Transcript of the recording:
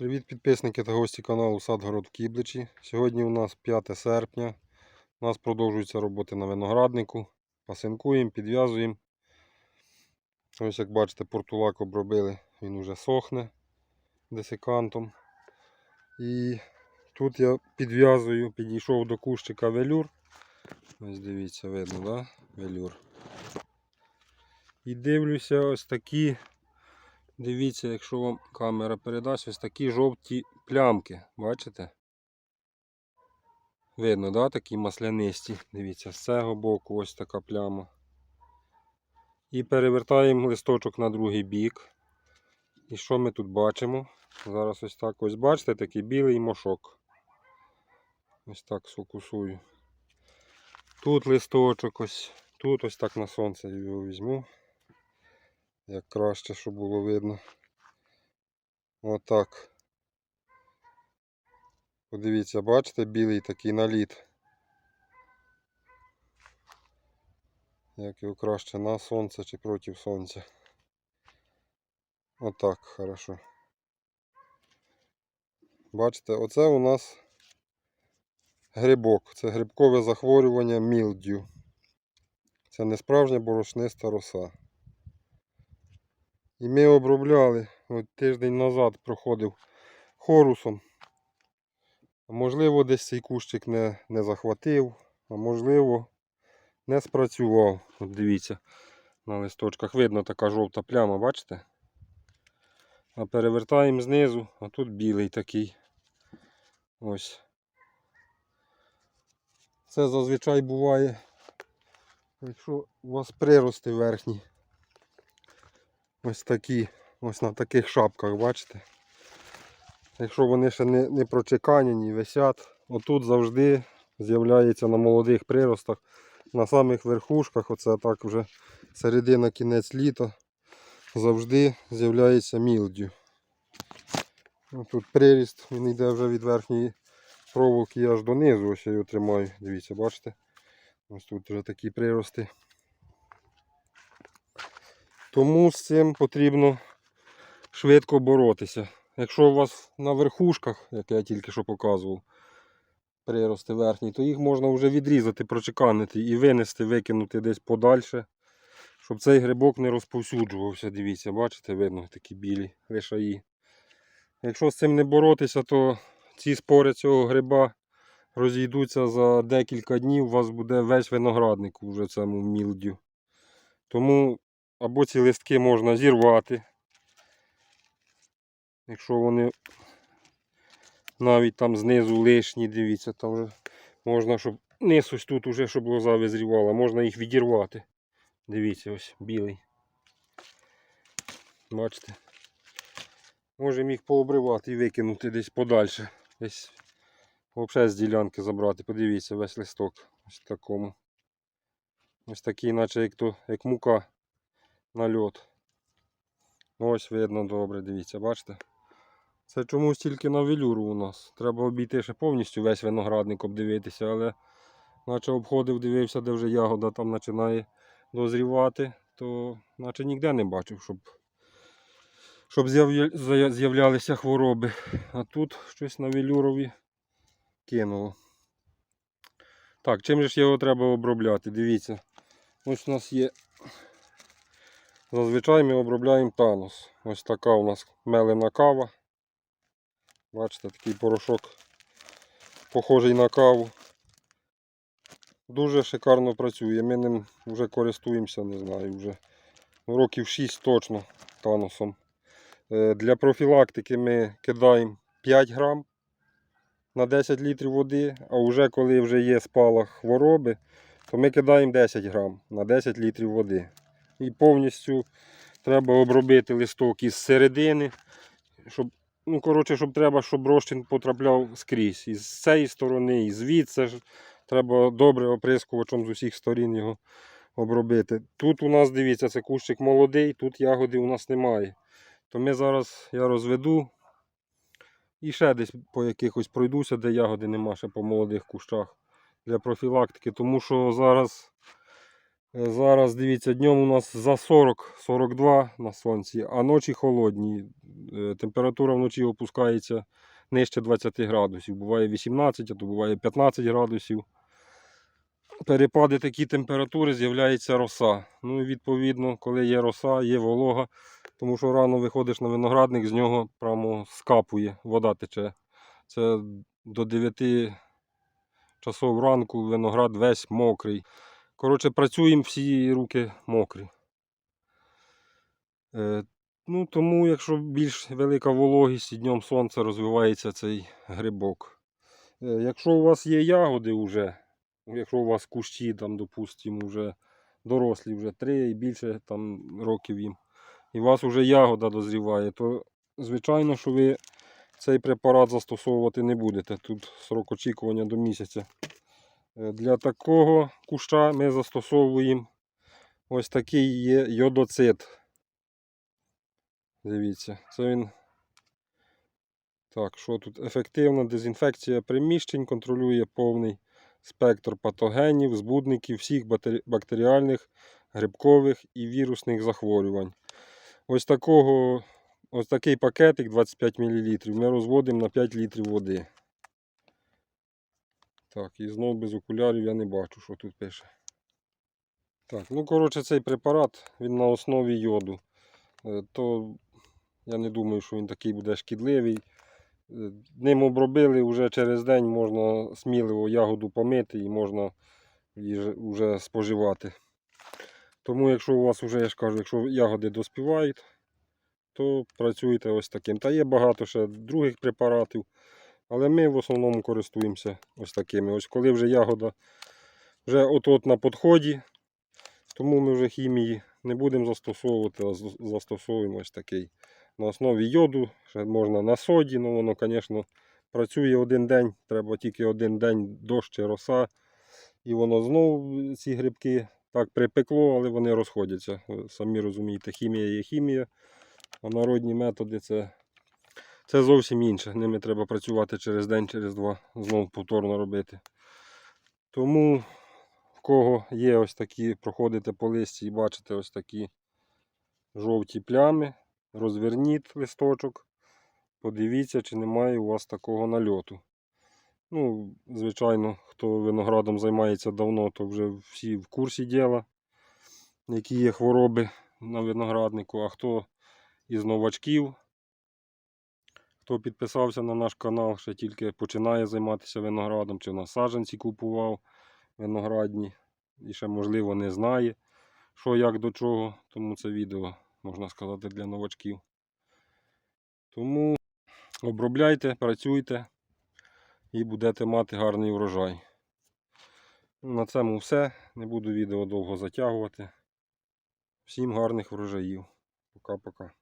Привіт підписники та гості каналу Садгород Кібличі. Сьогодні у нас 5 серпня. У нас продовжуються роботи на винограднику. Пасинкуємо, підв'язуємо. Ось як бачите, портулак обробили, він уже сохне десикантом. І тут я підв'язую, підійшов до кущика велюр. Ось дивіться, видно, да? Велюр. І дивлюся ось такі Дивіться, якщо вам камера передасть, ось такі жовті плямки. Бачите? Видно, да? такі маслянисті. Дивіться, з цього боку ось така пляма. І перевертаємо листочок на другий бік. І що ми тут бачимо? Зараз ось так ось бачите, такий білий мошок. Ось так сфокусую. Тут листочок ось, тут ось так на сонце його візьму як краще, щоб було видно. Отак. Подивіться, бачите, білий такий наліт. Як його краще на сонце чи проти сонця. Отак, хорошо. Бачите, оце у нас грибок. Це грибкове захворювання мілдю. Це не справжня борошниста роса. І ми обробляли, от тиждень назад проходив хорусом. Можливо, десь цей кущик не, не захватив, а можливо, не спрацював. От дивіться, на листочках видно така жовта пляма, бачите? А перевертаємо знизу, а тут білий такий. Ось. Це зазвичай буває, якщо у вас прирости верхні. Ось такі, ось на таких шапках, бачите? Якщо вони ще не, не прочеканені, висять, отут завжди з'являється на молодих приростах, на самих верхушках, оце так вже середина кінець літа, завжди з'являється мілдю. Тут приріст, він йде вже від верхньої проволоки аж донизу, ось я його тримаю, дивіться, бачите? Ось тут вже такі прирости. Тому з цим потрібно швидко боротися. Якщо у вас на верхушках, як я тільки що показував, прирости верхні, то їх можна вже відрізати, прочеканити і винести, викинути десь подальше, щоб цей грибок не розповсюджувався. Дивіться, бачите, видно такі білі лишаї. Якщо з цим не боротися, то ці спори цього гриба розійдуться за декілька днів, у вас буде весь виноградник уже в цьому мілдю. Тому або ці листки можна зірвати, якщо вони навіть там знизу лишні, дивіться, там вже можна, щоб низ ось тут уже, щоб лоза визрівала, можна їх відірвати. Дивіться, ось білий. Бачите? Можемо їх пообривати і викинути десь подальше. Десь взагалі з ділянки забрати. Подивіться, весь листок ось такому. Ось такий, наче як, то, як мука на льот. Ось видно добре, дивіться, бачите? Це чомусь тільки на велюру у нас. Треба обійти ще повністю весь виноградник обдивитися, але наче обходив, дивився, де вже ягода там починає дозрівати, то наче ніде не бачив, щоб щоб з'являлися хвороби. А тут щось на велюрові кинуло. Так, чим же ж його треба обробляти? Дивіться. Ось у нас є Зазвичай ми обробляємо танос. Ось така у нас мелена кава. Бачите, такий порошок похожий на каву. Дуже шикарно працює. Ми ним вже користуємося, не знаю, вже років 6 точно таносом. Е, Для профілактики ми кидаємо 5 грам на 10 літрів води, а вже коли вже є спалах хвороби, то ми кидаємо 10 грам на 10 літрів води і повністю треба обробити листок із середини, щоб, ну, коротше, щоб треба, щоб розчин потрапляв скрізь. І з цієї сторони, і звідси треба добре оприскувачем з усіх сторін його обробити. Тут у нас, дивіться, це кущик молодий, тут ягоди у нас немає. То ми зараз я розведу і ще десь по якихось пройдуся, де ягоди нема ще по молодих кущах для профілактики, тому що зараз Зараз дивіться, днем у нас за 40-42 на сонці, а ночі холодні. Е, Температура вночі опускається нижче 20 градусів. Буває 18, а то буває 15 градусів. Перепади такі температури з'являється роса. Ну і відповідно, коли є роса, є волога, тому що рано виходиш на виноградник, з нього прямо скапує, вода тече. Це до 9 часов ранку виноград весь мокрий. Коротше, працюємо всі руки мокрі. Е, ну, тому, якщо більш велика вологість і днем сонце розвивається цей грибок. Е, якщо у вас є ягоди вже, якщо у вас кущі, там, допустимо, вже дорослі, вже 3 і більше там, років їм, і у вас вже ягода дозріває, то звичайно, що ви цей препарат застосовувати не будете. Тут срок очікування до місяця. Е, Для такого куща ми застосовуємо ось такий є йодоцит. Дивіться, це він. Так, що тут? Ефективна дезінфекція приміщень, контролює повний спектр патогенів, збудників всіх бактеріальних, грибкових і вірусних захворювань. Ось такого, ось такий пакетик 25 мл ми розводимо на 5 літрів води. Так, і знову без окулярів я не бачу, що тут пише. Так, ну коротше, цей препарат він на основі йоду. Е, То я не думаю, що він такий буде шкідливий. Е, Ним обробили вже через день можна сміливо ягоду помити і можна її вже споживати. Тому, якщо у вас вже, я ж кажу, якщо ягоди доспівають, то працюйте ось таким. Та є багато ще других препаратів. Але ми в основному користуємося ось такими. Ось коли вже ягода вже от-от на підході, тому ми вже хімії не будемо застосовувати, а застосовуємо ось такий. На основі йоду, ще можна на соді, ну воно, звісно, працює один день, треба тільки один день дощ чи роса. І воно знову ці грибки так припекло, але вони розходяться. Самі розумієте, хімія є хімія, а народні методи це це зовсім інше. Ними треба працювати через день, через два, знову повторно робити. Тому в кого є ось такі, проходите по листі і бачите ось такі жовті плями, розверніть листочок, подивіться, чи немає у вас такого нальоту. Ну, звичайно, хто виноградом займається давно, то вже всі в курсі діла, які є хвороби на винограднику, а хто із новачків, Хто підписався на наш канал, ще тільки починає займатися виноградом, чи на саджанці купував виноградні і ще, можливо, не знає, що як до чого. Тому це відео, можна сказати, для новачків. Тому обробляйте, працюйте і будете мати гарний врожай. На цьому все. Не буду відео довго затягувати. Всім гарних врожаїв. Пока-пока.